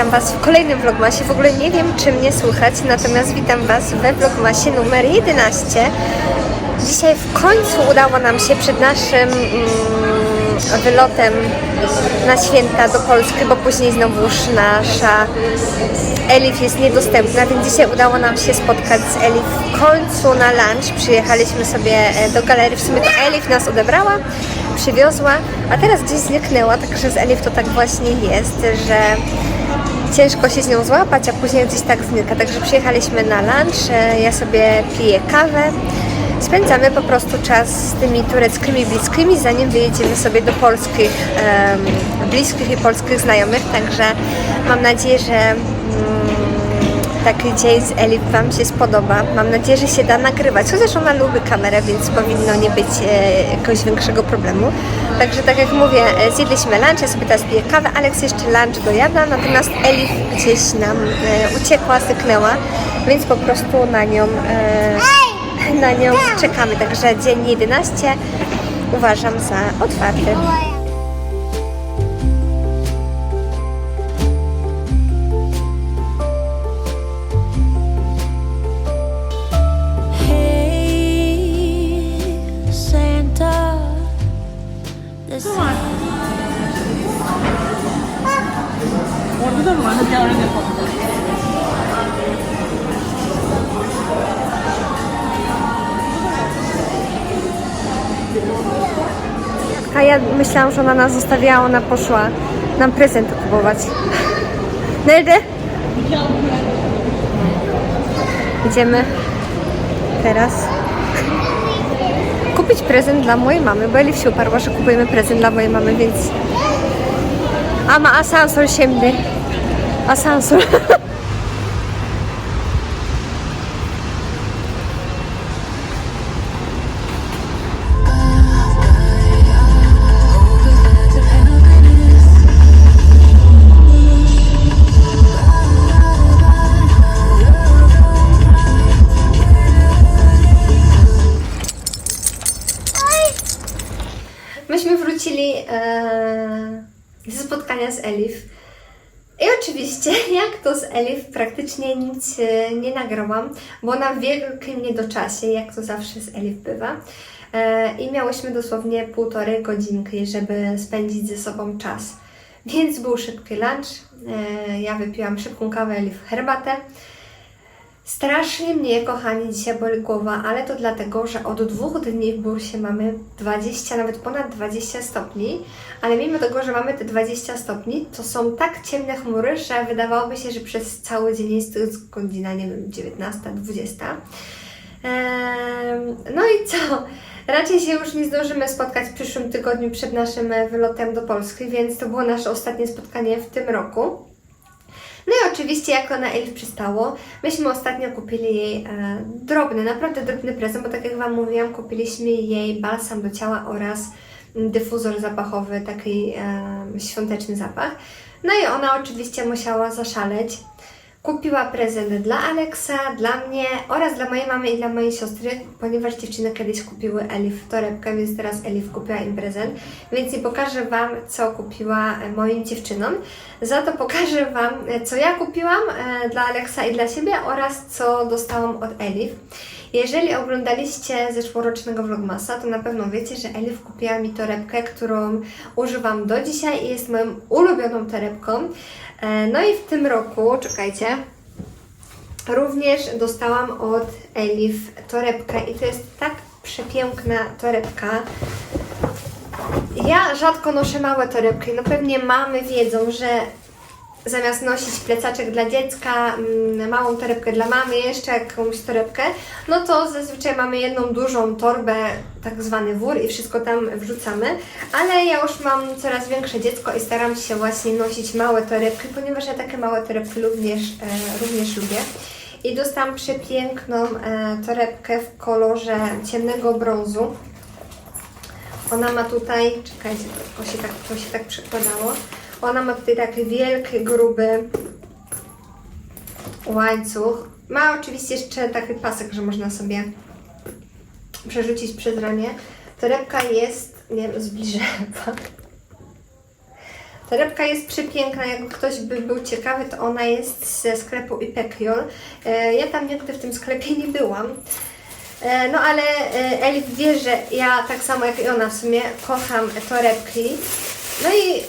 Witam Was w kolejnym vlogmasie. W ogóle nie wiem, czy mnie słychać, natomiast witam Was we vlogmasie numer 11. Dzisiaj w końcu udało nam się przed naszym mm, wylotem na święta do Polski, bo później znowuż nasza Elif jest niedostępna, więc dzisiaj udało nam się spotkać z Elif w końcu na lunch. Przyjechaliśmy sobie e, do galerii, w sumie to Elif nas odebrała, przywiozła, a teraz gdzieś zniknęła, także z Elif to tak właśnie jest, że ciężko się z nią złapać, a później gdzieś tak znika. Także przyjechaliśmy na lunch, e, ja sobie piję kawę. Spędzamy po prostu czas z tymi tureckimi bliskimi, zanim wyjedziemy sobie do polskich, bliskich i polskich znajomych. Także mam nadzieję, że taki dzień z Elif Wam się spodoba. Mam nadzieję, że się da nagrywać, chociaż ona lubi kamerę, więc powinno nie być e, jakiegoś większego problemu. Także tak jak mówię, e, zjedliśmy lunch, ja sobie teraz piję kawę, Alex jeszcze lunch dojada, natomiast Elif gdzieś nam e, uciekła, zyknęła, więc po prostu na nią, e, na nią czekamy. Także dzień 11 uważam za otwarty. A ja myślałam, że ona nas zostawiała, ona poszła nam prezenty kupować. Nerede? Idziemy teraz kupić prezent dla mojej mamy, bo Elif się uparła, że kupujemy prezent dla mojej mamy, więc... Ama asansör şimdi. Asansör. Elif. I oczywiście, jak to z Elif, praktycznie nic e, nie nagrałam, bo ona w wielkim niedoczasie, jak to zawsze z Elif bywa. E, I miałyśmy dosłownie półtorej godzinki, żeby spędzić ze sobą czas. Więc był szybki lunch. E, ja wypiłam szybką kawę, Elif herbatę. Strasznie mnie, kochani, dzisiaj boli głowa, ale to dlatego, że od dwóch dni w bursie mamy 20, nawet ponad 20 stopni, ale mimo tego, że mamy te 20 stopni, to są tak ciemne chmury, że wydawałoby się, że przez cały dzień jest to godzina, nie wiem, 19, 20. Ehm, no i co? Raczej się już nie zdążymy spotkać w przyszłym tygodniu przed naszym wylotem do Polski, więc to było nasze ostatnie spotkanie w tym roku. No i oczywiście, jak to na Elif przystało, myśmy ostatnio kupili jej e, drobny, naprawdę drobny prezent, bo tak jak Wam mówiłam, kupiliśmy jej balsam do ciała oraz dyfuzor zapachowy, taki e, świąteczny zapach. No i ona oczywiście musiała zaszaleć. Kupiła prezent dla Aleksa, dla mnie oraz dla mojej mamy i dla mojej siostry, ponieważ dziewczyny kiedyś kupiły Elif torebkę, więc teraz Elif kupiła im prezent. Więc nie pokażę Wam, co kupiła e, moim dziewczynom. Za to pokażę Wam, e, co ja kupiłam e, dla Aleksa i dla siebie oraz co dostałam od Elif. Jeżeli oglądaliście zeszłorocznego vlogmasa, to na pewno wiecie, że Elif kupiła mi torebkę, którą używam do dzisiaj i jest moją ulubioną torebką. E, No i w tym roku, czekajcie, również dostałam od Elif torebkę i to jest tak przepiękna torebka. Ja rzadko noszę małe torebki, no pewnie mamy wiedzą, że zamiast nosić plecaczek dla dziecka, mm, małą torebkę dla mamy, jeszcze jakąś torebkę, no to zazwyczaj mamy jedną dużą torbę, tak zwany wór i wszystko tam wrzucamy, ale ja już mam coraz większe dziecko i staram się właśnie nosić małe torebki, ponieważ ja takie małe torebki również, e, również lubię. I dostałam przepiękną e, torebkę w kolorze ciemnego brązu. Ona ma tutaj, czekajcie, to się tak, to się tak przekładało. Ona ma tutaj taki wielki, gruby łańcuch. Ma oczywiście jeszcze taki pasek, że można sobie przerzucić przez ramię. Torebka jest, nie wiem, zbliżę. Torebka jest przepiękna, jakby ktoś by był ciekawy, to ona jest ze sklepu Ipekiol. E, Ja tam nigdy w tym sklepie nie byłam. E, No ale e, Elif wie, że ja tak samo jak i ona w sumie kocham torebki. No i,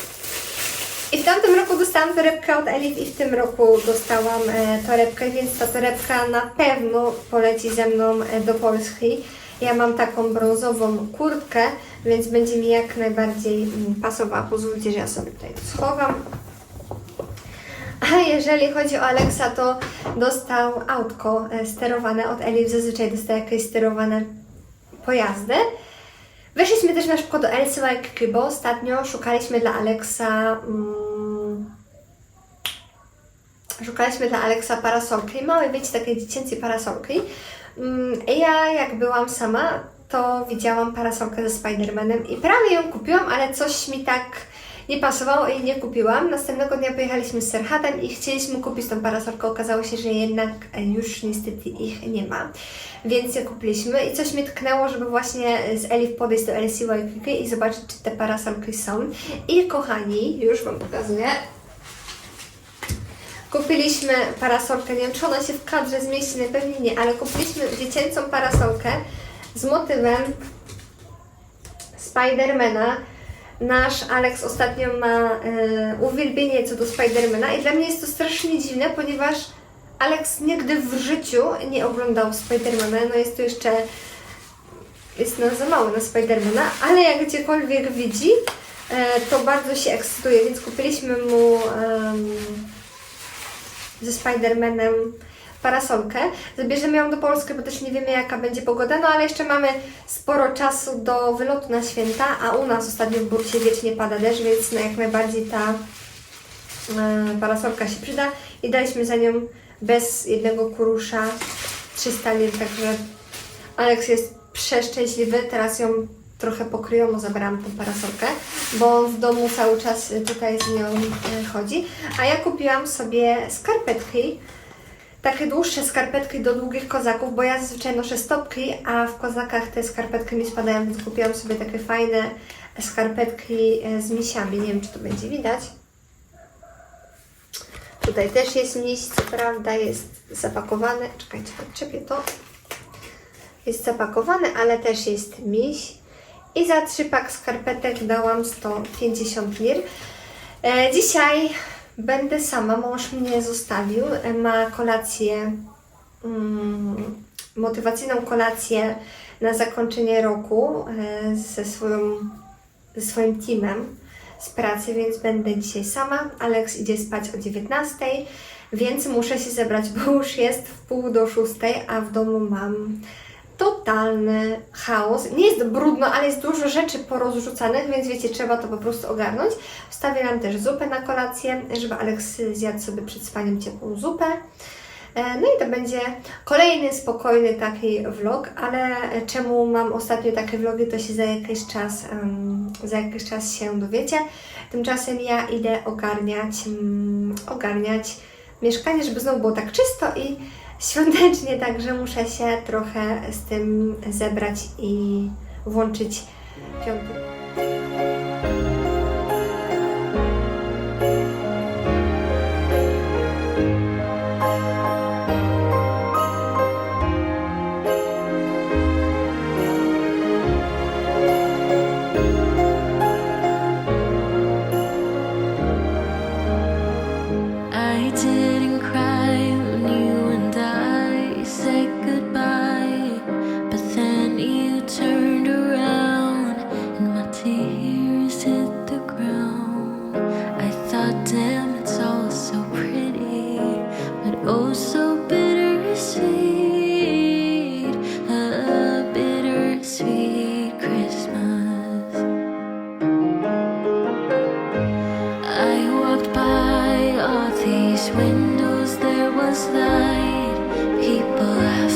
i w tamtym roku dostałam torebkę od Elif i w tym roku dostałam e, torebkę, więc ta torebka na pewno poleci ze mną e, do Polski. Ja mam taką brązową kurtkę, więc będzie mi jak najbardziej mm, pasowała. Pozwólcie, że ja sobie tutaj schowam. A jeżeli chodzi o Alexa, to dostał autko e, sterowane od Elif. Zazwyczaj dostaje jakieś sterowane pojazdy. Weszliśmy też na szybko do Waikiki, bo ostatnio szukaliśmy dla Alexa mm, szukaliśmy dla Alexa parasolki. Małej, wiecie, takiej dziecięcej parasolki. I ja jak byłam sama, to widziałam parasolkę ze Spidermanem i prawie ją kupiłam, ale coś mi tak nie pasowało i nie kupiłam. Następnego dnia pojechaliśmy z Serhatem i chcieliśmy kupić tą parasolkę. Okazało się, że jednak e, już niestety ich nie ma. Więc je kupiliśmy i coś mnie tknęło, żeby właśnie z Elif podejść do LC Waikiki i zobaczyć, czy te parasolki są. I kochani, już Wam pokazuję. Kupiliśmy parasolkę, nie wiem czy ona się w kadrze zmieści, najpewniej nie, ale kupiliśmy dziecięcą parasolkę z motywem Spidermana. Nasz Alex ostatnio ma e, uwielbienie co do Spidermana i dla mnie jest to strasznie dziwne, ponieważ Alex nigdy w życiu nie oglądał Spidermana, no jest to jeszcze jest no za mały na Spidermana, ale jak gdziekolwiek widzi, e, to bardzo się ekscytuje, więc kupiliśmy mu ze Spidermanem parasolkę. Zabierzemy ją do Polski, bo też nie wiemy jaka będzie pogoda, no ale jeszcze mamy sporo czasu do wylotu na święta, a u nas ostatnio w Burcie wiecznie pada deszcz, więc no jak najbardziej ta e, parasolka się przyda. I daliśmy za nią bez jednego kurusza 300 lir, także Alex jest przeszczęśliwy, teraz ją trochę pokryjomu zabrałam tą parasolkę, bo w domu cały czas tutaj z nią e, chodzi, a ja kupiłam sobie skarpetki, takie dłuższe skarpetki do długich kozaków, bo ja zazwyczaj noszę stopki, a w kozakach te skarpetki mi spadają, więc kupiłam sobie takie fajne skarpetki e, z misiami. Nie wiem, czy to będzie widać. Tutaj też jest miś, co prawda jest zapakowany. Czekajcie, odczepię to. Jest zapakowany, ale też jest miś. I za trzy pak skarpetek dałam 150 lir. E, dzisiaj będę sama, mąż mnie zostawił. Ma kolację, mm, motywacyjną kolację na zakończenie roku e, ze, ze swoim teamem z pracy, więc będę dzisiaj sama. Alex idzie spać o 19, więc muszę się zebrać, bo już jest w pół do 6, a w domu mam totalny chaos. Nie jest brudno, ale jest dużo rzeczy porozrzucanych, więc wiecie, trzeba to po prostu ogarnąć. Wstawię nam też zupę na kolację, żeby Alex zjadł sobie przed spaniem ciepłą zupę. E, No i to będzie kolejny spokojny taki vlog, ale czemu mam ostatnio takie vlogi, to się za jakiś czas, em, za jakiś czas się dowiecie. Tymczasem ja idę ogarniać, mm, ogarniać mieszkanie, żeby znowu było tak czysto i świątecznie, także muszę się trochę z tym zebrać i włączyć piąty. There was light. People laughing,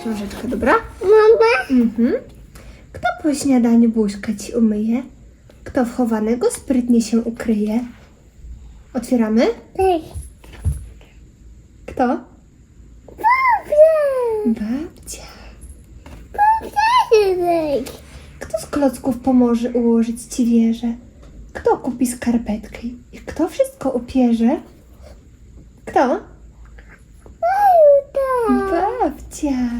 książeczkę, dobra? Mama. Mhm. Kto po śniadaniu buźkę ci umyje? Kto wchowanego sprytnie się ukryje? Otwieramy? Tak. Kto? Dobrze. Babcia. Dobrze. Kto z klocków pomoże ułożyć ci wieżę? Kto kupi skarpetkę? I kto wszystko upierze? Kto? Babcia.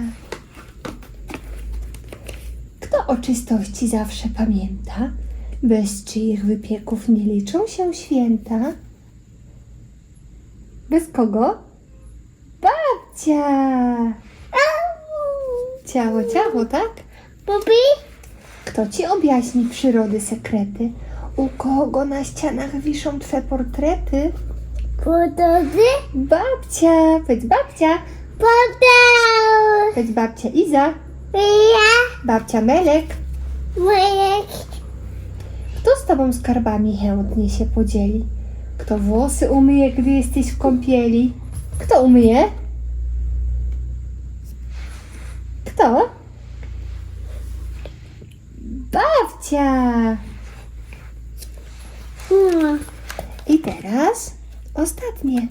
Kto o czystości zawsze pamięta? Bez czyich wypieków nie liczą się święta? Bez kogo? Babcia. Ciało, ciało, tak? Popi? Kto ci objaśni przyrody sekrety? U kogo na ścianach wiszą twe portrety? Podobny? Babcia, powiedz babcia, Podał. powiedz babcia Iza, Ja. babcia Melek. Moje. Kto z tobą skarbami chętnie się podzieli? Kto włosy umyje, gdy jesteś w kąpieli? Kto umyje? Kto? Babcia! Hmm. I teraz ostatnie.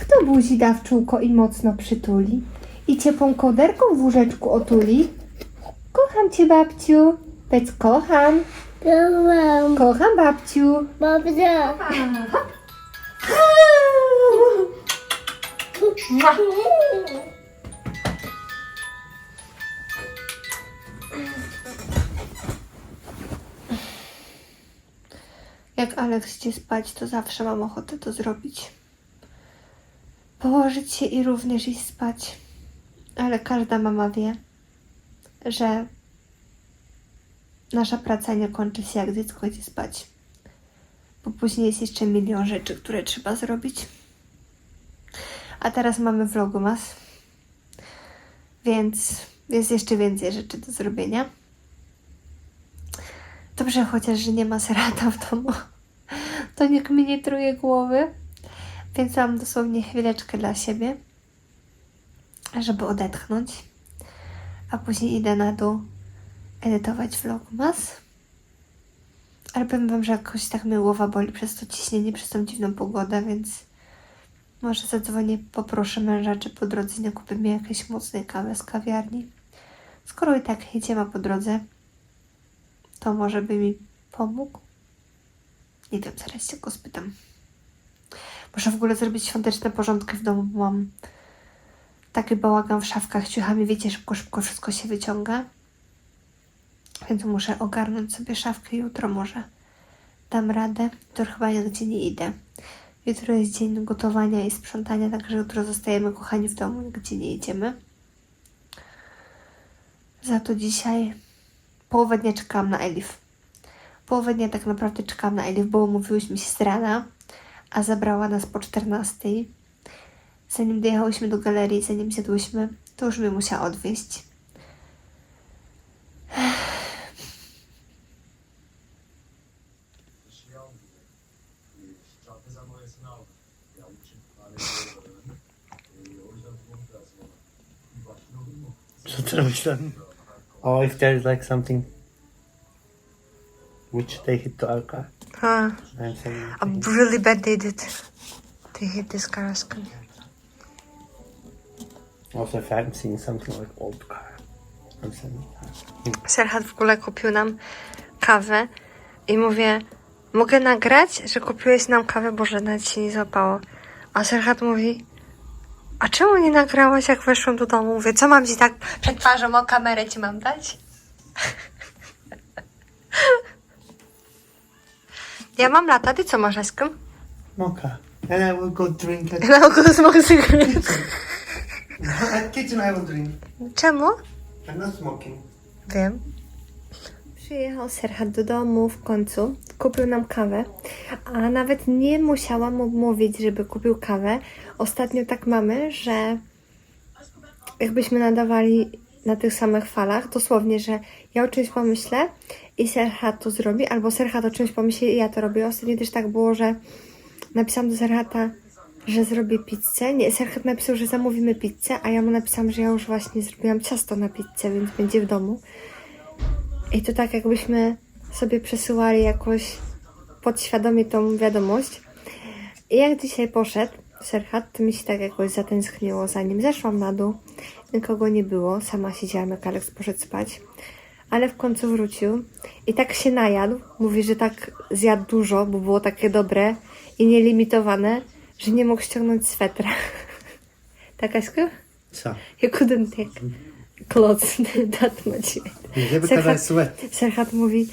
Kto buzi da w czółko i mocno przytuli? I ciepłą kołderką w łóżeczku otuli? Kocham cię, babciu. Powiedz kocham. Kocham. Kocham, babciu. Dobrze. Jak Alex idzie spać, to zawsze mam ochotę to zrobić. Położyć się i również iść spać. Ale każda mama wie, że nasza praca nie kończy się, jak dziecko idzie spać. Bo później jest jeszcze milion rzeczy, które trzeba zrobić. A teraz mamy vlogmas, więc jest jeszcze więcej rzeczy do zrobienia. Dobrze chociaż, że nie ma serata w domu. To nikt mi nie truje głowy. Więc mam dosłownie chwileczkę dla siebie, żeby odetchnąć. A później idę na dół edytować vlogmas. Ale powiem wam, że jakoś tak mnie głowa boli przez to ciśnienie, przez tą dziwną pogodę, więc może zadzwonię, poproszę męża, czy po drodze nie kupi mi jakiejś mocnej kawy z kawiarni. Skoro i tak jedziemy po drodze, to może by mi pomógł? Nie wiem, zaraz się go spytam. Muszę w ogóle zrobić świąteczne porządki w domu, bo mam taki bałagan w szafkach ciuchami, wiecie, szybko, szybko wszystko się wyciąga. Więc muszę ogarnąć sobie szafkę jutro może. Dam radę, to chyba nigdzie nie idę. Jutro jest dzień gotowania i sprzątania, także jutro zostajemy kochani w domu, nigdzie nie idziemy. Za to dzisiaj połowę dnia czekałam na Elif. Połowę dnia tak naprawdę czekałam na Elif, bo umówiłyśmy się z rana, a zabrała nas po 14. Zanim dojechałyśmy do galerii, zanim zjadłyśmy, to już mnie musiała odwieźć. Co ty robisz tam? Oh, if there's like something which they hit to car. Ah, I'm saying. a really bad they did. They hit this car. Also, if I'm seeing something like old car, I'm saying. Serhat w ogóle kupił nam kawę i mówię, mogę nagrać, że kupiłeś nam kawę, bo że nawet się nie złapało. A Serhat mówi, a czemu nie nagrałaś, jak weszłam do domu? Mówię, co mam ci tak przed twarzą o kamerę ci mam dać? ja mam lata, ty co masz? Mocha. And I will go drink at, Na ogół smoke cigarette. at kitchen. I will drink. Czemu? I'm not smoking. Wiem. Przyjechał Serhat do domu w końcu, kupił nam kawę, a nawet nie musiałam mu mówić, żeby kupił kawę. Ostatnio tak mamy, że jakbyśmy nadawali na tych samych falach, dosłownie, że ja o czymś pomyślę i Serhat to zrobi, albo Serhat o czymś pomyśli i ja to robię. Ostatnio też tak było, że napisałam do Serhata, że zrobię pizzę. Nie, Serhat napisał, że zamówimy pizzę, a ja mu napisałam, że ja już właśnie zrobiłam ciasto na pizzę, więc będzie w domu. I to tak jakbyśmy sobie przesyłali jakoś podświadomie tą wiadomość. I jak dzisiaj poszedł Serhat, to mi się tak jakoś zatęskniło, zanim zeszłam na dół. Nikogo nie było, sama siedziałam, jak Alex poszedł spać. Ale w końcu wrócił i tak się najadł. Mówi, że tak zjadł dużo, bo było takie dobre i nielimitowane, że nie mógł ściągnąć swetra. tak, Aśku? So, You couldn't take clothes that much. I sweat. Serhat mówi,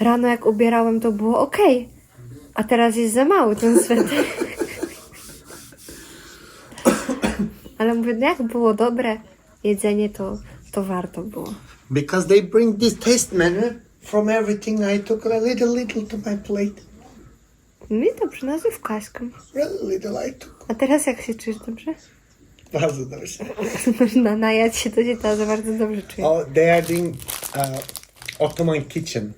rano jak ubierałem to było ok, a teraz jest za mały ten sweter. Ale mówię, no jak było dobre jedzenie, to, to warto było. Because they bring this taste manner from everything I took a little, little to my plate. No i dobrze, nazywka Aśką. Really little I took. A teraz jak się czujesz dobrze? Bardzo dobrze. Można najać się, to się teraz bardzo dobrze czuję. Oh, they are doing uh, Ottoman kitchen.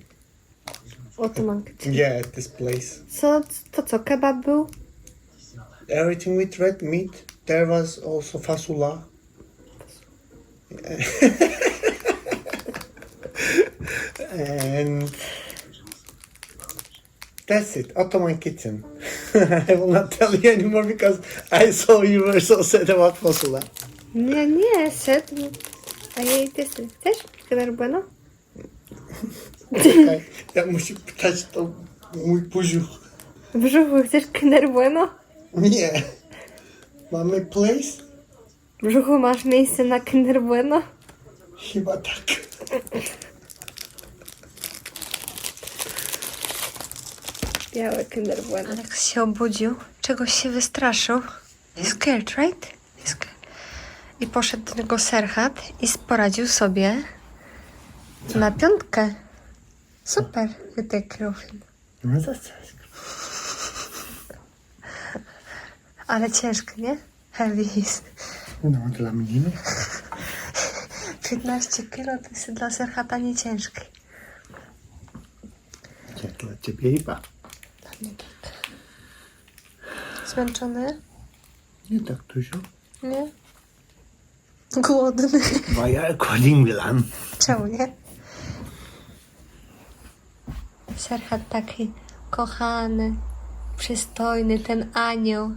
Oto mam Yeah, at this place. Co, to co, kebab był? Everything with red meat. There was also fasula. and that's it. Ottoman kitchen. I will not tell you anymore because I saw you were so sad about fasula. Nie, nie, set. A jej ty chcesz? Kinder Bueno? Czekaj, ja muszę pytać to mój puziuch. W brzuchu chcesz Kinder Bueno? Nie. Mamy place? W brzuchu masz miejsce na Kinder Bueno? Chyba tak. Białe Kinder Bueno. Alex się obudził, czegoś się wystraszył. He's scared, right? He's scared. I poszedł do niego Serhat i poradził sobie na piątkę. Super, of him. No to coś. Ale ciężki, nie? Heavy is. No dla mnie. 15 kilo to jest dla Serhata nie ciężki. Jak dla ciebie chyba. Zmęczony? Nie tak dużo. Nie? Głodny. Bo ja according Milan. Czemu nie? Serhat taki kochany, przystojny, ten anioł.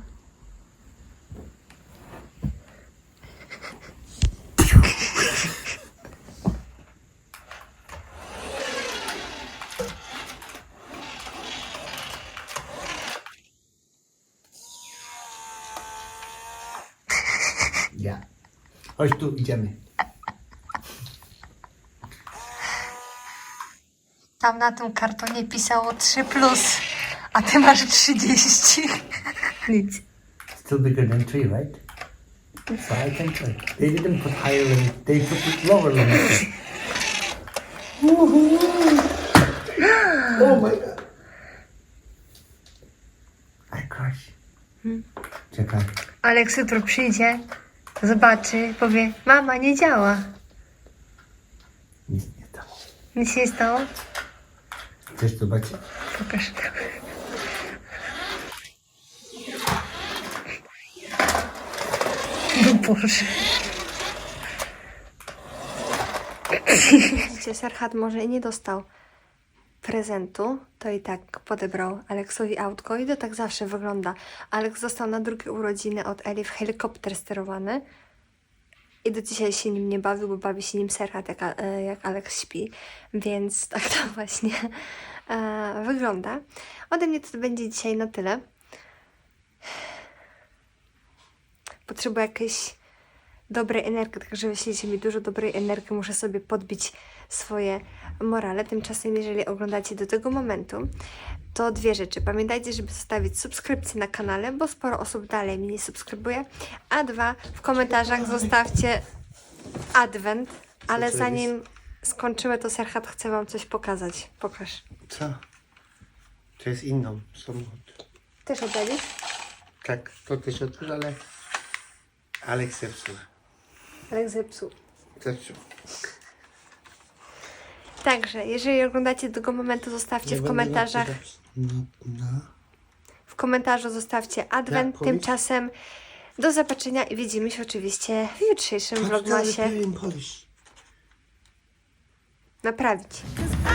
Ja. Chodź tu, idziemy. Tam na tym kartonie pisało 3 plus, a ty masz 30. Nic. Still bigger than three, right? So I can try. They didn't put higher limit. They put lower limit. oh my god. I crush. Czekaj. Aleks jutro przyjdzie, zobaczy, powie, mama nie działa. Nic nie stało. Nic się nie stało? Chcesz zobaczyć? Pokaż. No Boże. Serhat może i nie dostał prezentu, to i tak podebrał Aleksowi autko i to tak zawsze wygląda. Aleks dostał na drugie urodziny od Elif helikopter sterowany i do dzisiaj się nim nie bawił, bo bawi się nim Serhat, jak, e, jak Alex śpi, więc tak to właśnie e, wygląda. Ode mnie to będzie dzisiaj na tyle. Potrzebuję jakiejś dobrej energii, także wyślijcie mi dużo dobrej energii, muszę sobie podbić swoje morale. Tymczasem, jeżeli oglądacie do tego momentu, to dwie rzeczy. Pamiętajcie, żeby zostawić subskrypcję na kanale, bo sporo osób dalej mnie nie subskrybuje. A dwa, w komentarzach zostawcie adwent, ale zanim skończymy, to Serhat chce Wam coś pokazać. Pokaż. Co? To jest inną samochód. Też oddalisz? Tak, to też otwórz, ale Aleks zepsuł. Alek zepsuł. Zepsuł. Także, jeżeli oglądacie do tego momentu, zostawcie w komentarzach w komentarzu zostawcie powiedzieć? Tymczasem do zobaczenia i widzimy się oczywiście w jutrzejszym vlogmasie. in Polish. Naprawić. Cause